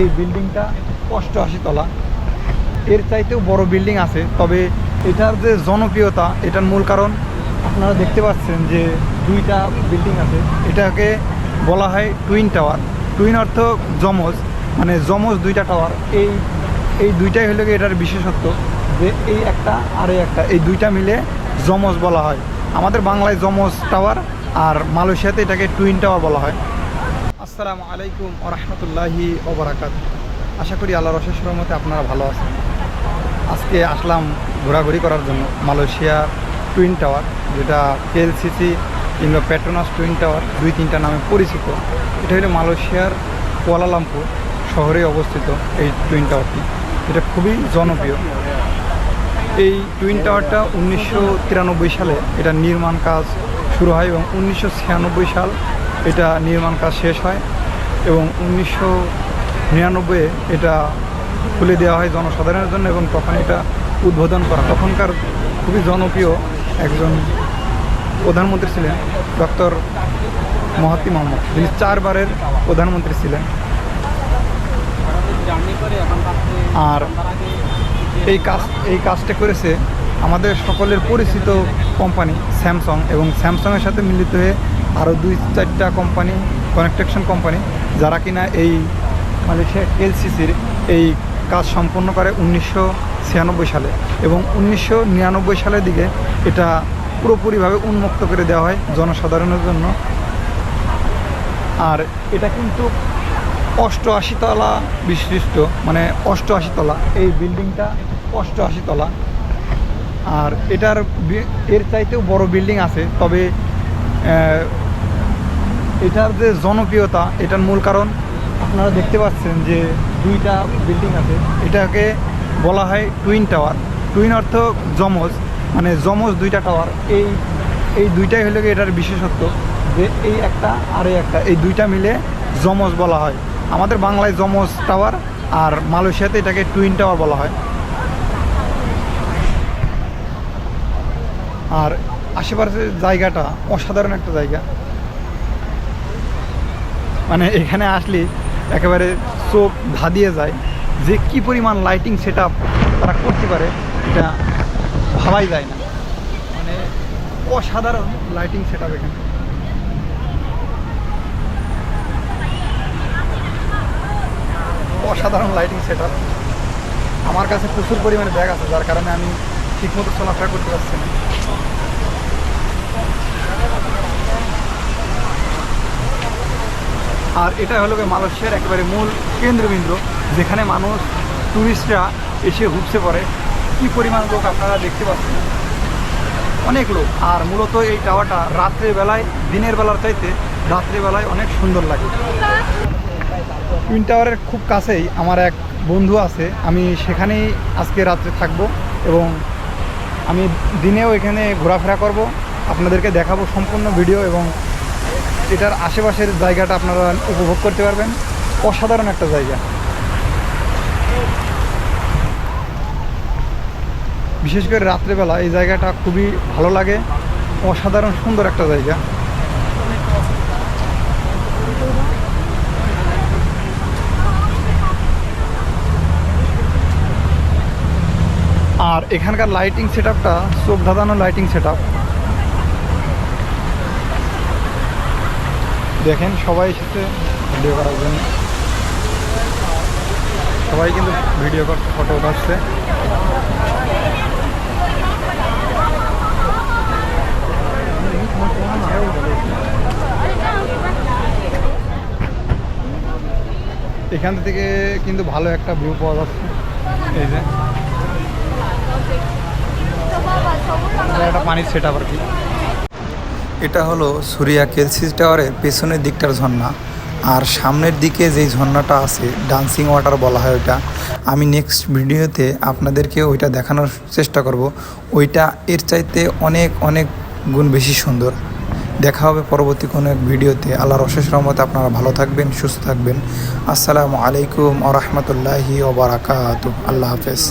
এই বিল্ডিংটা অষ্টআশি তলা। এর চাইতেও বড় বিল্ডিং আছে, তবে এটার যে জনপ্রিয়তা, এটার মূল কারণ আপনারা দেখতে পাচ্ছেন যে দুইটা বিল্ডিং আছে। এটাকে বলা হয় টুইন টাওয়ার। টুইন অর্থ যমজ মানে যমজ দুইটা টাওয়ার। এই এই দুইটাই হলো এটার বিশেষত্ব, যে এই একটা আর এই একটা। এই দুইটা মিলে যমজ বলা হয়। আমাদের বাংলায় যমজ টাওয়ার আর মালয়েশিয়াতে এটাকে টুইন টাওয়ার বলা হয়। আসসালামু আলাইকুম ওরহমতুল্লাহি ওবরাকাত আশা করি আল্লাহ রসের মতে আপনারা ভালো আছেন। আজকে আসলাম ঘোরাঘুরি করার জন্য মালয়েশিয়া টুইন টাওয়ার, যেটা কেএলসিসি কিংবা পেট্রোনাস টুইন টাওয়ার দুই তিনটা নামে পরিচিত। এটা হলো মালয়েশিয়ার কুয়ালালামপুর শহরে অবস্থিত এই টুইন টাওয়ারটি। এটা খুবই জনপ্রিয়। এই টুইন টাওয়ারটা উনিশশো তিরানব্বই সালে এটা নির্মাণ কাজ শুরু হয় এবং উনিশশো ছিয়ানব্বই সাল এটা নির্মাণ কাজ শেষ হয় এবং উনিশশো নিরানব্বইয়ে এটা খুলে দেওয়া হয় জনসাধারণের জন্য এবং তখন এটা উদ্বোধন করা তখনকার খুবই জনপ্রিয় একজন প্রধানমন্ত্রী ছিলেন, ডক্টর মহাতি মোহাম্মদ যিনি চারবারের প্রধানমন্ত্রী ছিলেন। আর এই কাজ, এই কাজটা করেছে আমাদের সকলের পরিচিত কোম্পানি স্যামসং এবং স্যামসংয়ের সাথে মিলিত হয়ে আরও দুই চারটা কোম্পানি কনেকট্রাকশন কোম্পানি যারা কিনা এই মালয়েশিয়া এলসিসির এই কাজ সম্পন্ন করে উনিশশো ছিয়ানব্বই সালে। এবং উনিশশো নিরানব্বই সালের দিকে এটা পুরোপুরিভাবে উন্মুক্ত করে দেওয়া হয় জনসাধারণের জন্য। আর এটা কিন্তু অষ্টআশি তলা বিশিষ্ট মানে অষ্টআশি তলা, এই বিল্ডিংটা অষ্টআশি তলা। আর এটার এর চাইতেও বড় বিল্ডিং আছে, তবে এটার যে জনপ্রিয়তা, এটার মূল কারণ আপনারা দেখতে পাচ্ছেন যে দুইটা বিল্ডিং আছে। এটাকে বলা হয় টুইন টাওয়ার। টুইন অর্থ যমজ মানে যমজ দুইটা টাওয়ার। এই এই দুইটাই হলো এটার বিশেষত্ব যে এই একটা আর এই একটা। এই দুইটা মিলে যমজ বলা হয়। আমাদের বাংলায় যমজ টাওয়ার আর মালয়েশিয়াতে এটাকে টুইন টাওয়ার বলা হয়। আর আশেপাশের জায়গাটা অসাধারণ একটা জায়গা। মানে এখানে আসলে একেবারে চোখ ধাঁধিয়ে যায় যে কি পরিমাণ লাইটিং সেট তারা করতে পারে, এটা ভাবাই যায় না। মানে অসাধারণ লাইটিং সেট এখানে। অসাধারণ লাইটিং সেট আমার কাছে প্রচুর পরিমাণে ব্যাগ আছে, যার কারণে আমি ঠিকমতো চলাফেরা করতে পারছি না। আর এটা হলো মালয়েশিয়ার একেবারে মূল কেন্দ্রবিন্দু, যেখানে মানুষ টুরিস্টরা এসে হুপসে পড়ে। কি পরিমাণ লোক আপনারা দেখতে পাচ্ছেন? অনেক লোক। আর মূলত এই টাওয়ারটা রাত্রের বেলায়, দিনের বেলার চাইতে রাত্রের বেলায় অনেক সুন্দর লাগে। টুইন টাওয়ারের খুব কাছেই আমার এক বন্ধু আছে। আমি সেখানেই আজকে রাত্রে থাকব এবং আমি দিনেও এখানে ঘোরাফেরা করব। আপনাদেরকে দেখাবো সম্পূর্ণ ভিডিও এবং এটার আশেপাশের জায়গাটা আপনারা উপভোগ করতে পারবেন। অসাধারণ একটা জায়গা। বিশেষ করে রাত্রেবেলা এই জায়গাটা খুবই ভালো লাগে। অসাধারণ সুন্দর একটা জায়গা। আর এখানকার লাইটিং সেট আপটা চোখ ধাঁধানো লাইটিং সেট দেখেন, সবাই এসেছে ভিডিও করার জন্য। সবাই কিন্তু ভিডিও করছে ফটো উঠাচ্ছে এখান থেকে কিন্তু ভালো একটা ভিউ পাওয়া যাচ্ছে। এই যে। একটা পানির সেট আপ আর কি। এটা হলো সুরিয়া কেলসিস টাওয়ারের পেছনের দিকটার ঝর্ণা। আর সামনের দিকে যেই ঝর্ণাটা আছে, ডান্সিং ওয়াটার বলা হয় ওইটা, আমি নেক্সট ভিডিওতে আপনাদেরকে ওইটা দেখানোর চেষ্টা করব। ওইটা এর চাইতে অনেক অনেক গুণ বেশি সুন্দর। দেখা হবে পরবর্তী কোনো এক ভিডিওতে। আল্লাহর অশেষ রহমতে আপনারা ভালো থাকবেন, সুস্থ থাকবেন। আসসালামু আলাইকুম আ রহমতুল্লাহি ওবরাকাত আল্লাহ হাফেজ।